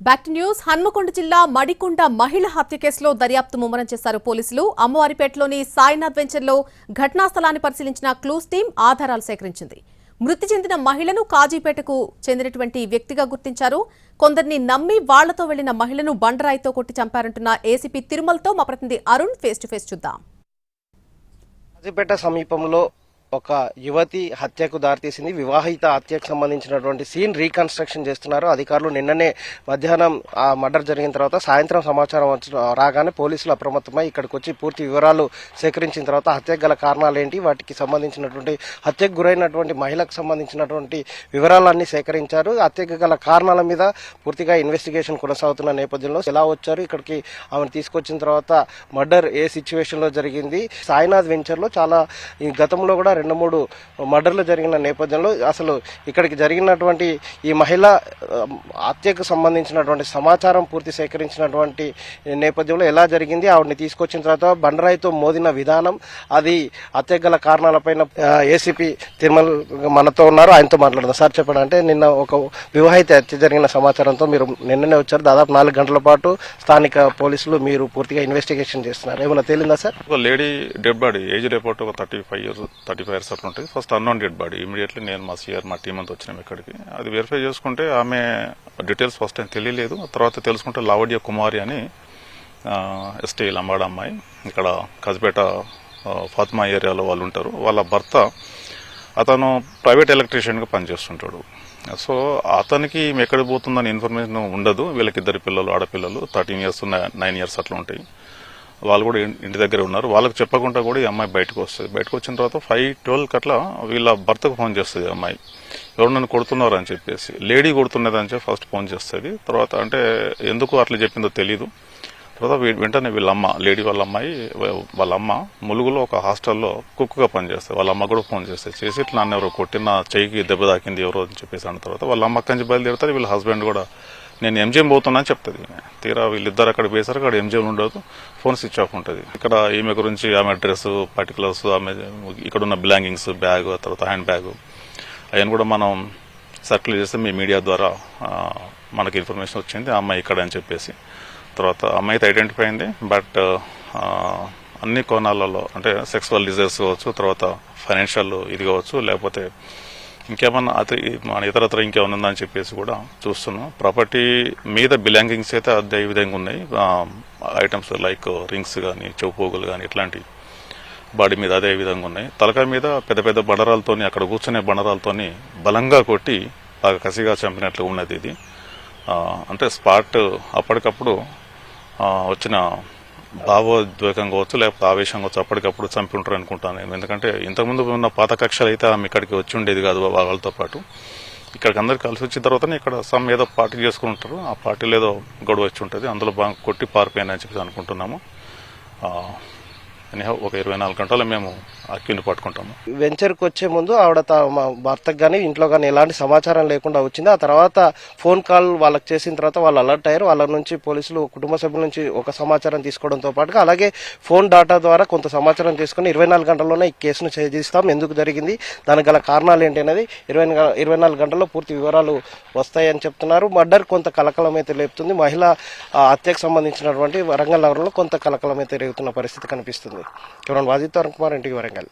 Back to news Hanamkonda జిల్లా మడికొండ మహిళ హత్య కేసులో దర్యాప్తు ముమ్మరం చేశారు పోలీసులు. అమ్మవారిపేటలోని సాయినాథ్ వెంచర్లో ఘటనా స్థలాన్ని పరిశీలించిన క్లూస్ టీం ఆధారాలు సేకరించింది. మృతి చెందిన మహిళను కాజీపేటకు చెందినటువంటి వ్యక్తిగా గుర్తించారు. కొందరిని నమ్మి వాళ్ళతో వెళ్ళిన మహిళను బండరాయితో కొట్టి చంపారంటున్న ఏసీపీ తిరుమలతో మా ప్రతినిధి అరుణ్ ఫేస్ టు ఫేస్ చూద్దాం. కాజీపేట సమీపంలో ఒక యువతి హత్యకు దారితీసింది. వివాహిత హత్యకు సంబంధించినటువంటి సీన్ రీకన్స్ట్రక్షన్ చేస్తున్నారు. అధికారులు నిన్ననే మధ్యాహ్నం ఆ మర్డర్ జరిగిన తర్వాత సాయంత్రం సమాచారం వచ్చిన రాగానే పోలీసులు అప్రమత్తమై ఇక్కడికి వచ్చి పూర్తి వివరాలు సేకరించిన తర్వాత హత్యకు గల కారణాలు ఏంటి వాటికి సంబంధించినటువంటి హత్యకు గురైనటువంటి మహిళకు సంబంధించినటువంటి వివరాలన్నీ సేకరించారు. హత్యకు గల కారణాల మీద పూర్తిగా ఇన్వెస్టిగేషన్ కొనసాగుతున్న నేపథ్యంలో ఎలా వచ్చారు? ఇక్కడికి ఆమెను తీసుకొచ్చిన తర్వాత మర్డర్ ఏ సిచ్యువేషన్లో జరిగింది? సాయినాథ్ వెంచర్లో చాలా ఈ గతంలో కూడా రెండు మూడు మర్డర్లు జరిగిన నేపథ్యంలో అసలు ఇక్కడికి జరిగినటువంటి ఈ మహిళ హత్యకు సంబంధించినటువంటి సమాచారం పూర్తి సేకరించినటువంటి నేపథ్యంలో ఎలా జరిగింది ఆవిడని తీసుకొచ్చిన తర్వాత బండరాయితో మోదిన విధానం అది హత్య గల కారణాలపైన ఏసీపీ తిరుమల మనతో ఉన్నారు. ఆయనతో మాట్లాడదాం. సార్ చెప్పండి అంటే నిన్న ఒక వివాహిత హత్య జరిగిన సమాచారంతో మీరు నిన్ననే వచ్చారు. దాదాపు నాలుగు గంటల పాటు స్థానిక పోలీసులు మీరు పూర్తిగా ఇన్వెస్టిగేషన్ చేస్తున్నారు. ఏమైనా తేలిందా సార్? ఒక lady dead body age report ఒక thirty five years thirty five అట్లా ఉంటుంది first unknown dead body immediately నేను మా సిఆర్ మా టీం అంతా వచ్చినాం ఇక్కడికి. అది వెరిఫై చేసుకుంటే ఆమె డీటెయిల్స్ ఫస్ట్ టైం తెలియలేదు. తర్వాత తెలుసుకుంటే లావడ్య కుమారి అని ఎస్టీ లంబాడ అమ్మాయి. ఇక్కడ కజిపేట ఫాత్మా ఫాతిమా ఏరియాలో వాళ్ళు ఉంటారు. వాళ్ళ భర్త అతను ప్రైవేట్ ఎలక్ట్రీషియన్గా పనిచేస్తుంటాడు. సో అతనికి మేము ఎక్కడికి పోతుందని ఇన్ఫర్మేషన్ ఉండదు. వీళ్ళకి ఇద్దరు పిల్లలు ఆడపిల్లలు థర్టీన్ ఇయర్స్ నైన్ ఇయర్స్ అట్లా ఉంటాయి. వాళ్ళు కూడా ఇంటి దగ్గర ఉన్నారు. వాళ్ళకి చెప్పకుండా కూడా ఈ అమ్మాయి బయటకు వస్తుంది. బయటకు వచ్చిన తర్వాత ఫైవ్ ట్వెల్వ్ అట్లా వీళ్ళ భర్తకు ఫోన్ చేస్తుంది అమ్మాయి. ఎవరు నన్ను కొడుతున్నారు? అని చెప్పేసి. లేడీ కొడుతున్నది అని చెప్పి ఫస్ట్ ఫోన్ చేస్తుంది. తర్వాత అంటే ఎందుకు అట్లా చెప్పిందో తెలీదు. తర్వాత వెంటనే వీళ్ళ అమ్మ లేడీ వాళ్ళ అమ్మాయి వాళ్ళ అమ్మ ములుగులో ఒక హాస్టల్లో కుక్గా పనిచేస్తుంది వాళ్ళ అమ్మ కూడా ఫోన్ చేస్తుంది. చేసి ఇట్లా నన్ను ఎవరో కొట్టిన చెయ్యికి దెబ్బ తాకింది ఎవరో అని చెప్పేసి అన్న తర్వాత వాళ్ళ అమ్మ కంచి బయలుదేరుతారు వీళ్ళ హస్బెండ్ కూడా నేను ఎంజిఎం పోతున్నా అని చెప్తుంది. తీరా వీళ్ళిద్దరు అక్కడ పోయేసరికి అక్కడ ఎంజిఎం ఉండదు ఫోన్ స్విచ్ ఆఫ్ ఉంటుంది. ఇక్కడ ఈమె గురించి ఆమె అడ్రస్ పర్టికులర్స్ ఆమె ఇక్కడ ఉన్న బిలాంగింగ్స్ బ్యాగ్ తర్వాత హ్యాండ్ బ్యాగ్ అవన్నీ కూడా మనం సర్క్యులేట్ చేస్తే మీ మీడియా ద్వారా మనకి ఇన్ఫర్మేషన్ వచ్చింది ఆ అమ్మాయి ఇక్కడ అని చెప్పేసి. తర్వాత అమ్మాయి అయితే ఐడెంటిఫై అయింది బట్ అన్ని కోణాలలో అంటే సెక్సువల్ డిజైర్స్ కావచ్చు తర్వాత ఫైనాన్షియల్ ఇది కావచ్చు లేకపోతే ఇంకేమన్నా అతి మన ఇతరత్ర ఇంకేమన్నా ఉందని చెప్పేసి కూడా చూస్తున్నాం. ప్రాపర్టీ మీద బిలాంగింగ్స్ అయితే అదే విధంగా ఉన్నాయి. ఐటమ్స్ లైక్ రింగ్స్ కానీ చెవుపోగులు కానీ ఇట్లాంటి బాడీ మీద అదే విధంగా ఉన్నాయి. తలకాయ మీద పెద్ద పెద్ద బండరాలతోని అక్కడ కూర్చునే బండరాలతోని బలంగా కొట్టి బాగా కసిగా చంపినట్లు ఉన్నది ఇది. అంటే స్పాట్ అప్పటికప్పుడు వచ్చిన భావోద్వేగం కావచ్చు లేకపోతే ఆవేశం కావచ్చు అప్పటికప్పుడు చంపి ఉంటారు అనుకుంటాను నేను. ఎందుకంటే ఇంతకుముందు ఉన్న పాత కక్షలు అయితే ఆమె ఇక్కడికి వచ్చి ఉండేది కాదు వాళ్ళతో పాటు. ఇక్కడికి అందరు కలిసి వచ్చిన తర్వాతనే ఇక్కడ సమ్ ఏదో పార్టీ చేసుకుంటారు ఆ పార్టీలో ఏదో గొడవ వచ్చి ఉంటుంది. అందులో బాగా కొట్టి పారిపోయానని చెప్పి అనుకుంటున్నాము. ఆ, ఒక ఇరవై నాలుగు గంటలు మేము అక్కిని పట్టుకుంటాము. వెంచర్కి వచ్చే ముందు ఆవిడ మా భర్తకు కానీ ఇంట్లో కానీ ఎలాంటి సమాచారం లేకుండా వచ్చింది. ఆ తర్వాత ఫోన్ కాల్ వాళ్ళకి చేసిన తర్వాత వాళ్ళు అలర్ట్ అయ్యారు. వాళ్ళ నుంచి పోలీసులు కుటుంబ సభ్యుల నుంచి ఒక సమాచారం తీసుకోవడంతో పాటుగా అలాగే ఫోన్ డాటా ద్వారా కొంత సమాచారం తీసుకుని ఇరవై నాలుగు గంటల్లోనే ఈ కేసును చేస్తాం ఎందుకు జరిగింది? దానికి గల కారణాలు ఏంటి అనేది ఇరవై ఇరవై నాలుగు గంటల్లో పూర్తి వివరాలు వస్తాయని చెప్తున్నారు. మర్డర్ కొంత కలకలం అయితే లేపుతుంది. మహిళ హత్యకు సంబంధించినటువంటి వరంగల్ నగరంలో కొంత కలకలం అయితే రేగుతున్న పరిస్థితి కనిపిస్తుంది. కెమెరాన్ వాజిత్ తరుణ్ కుమార్ ఇంటికి వరంగల్?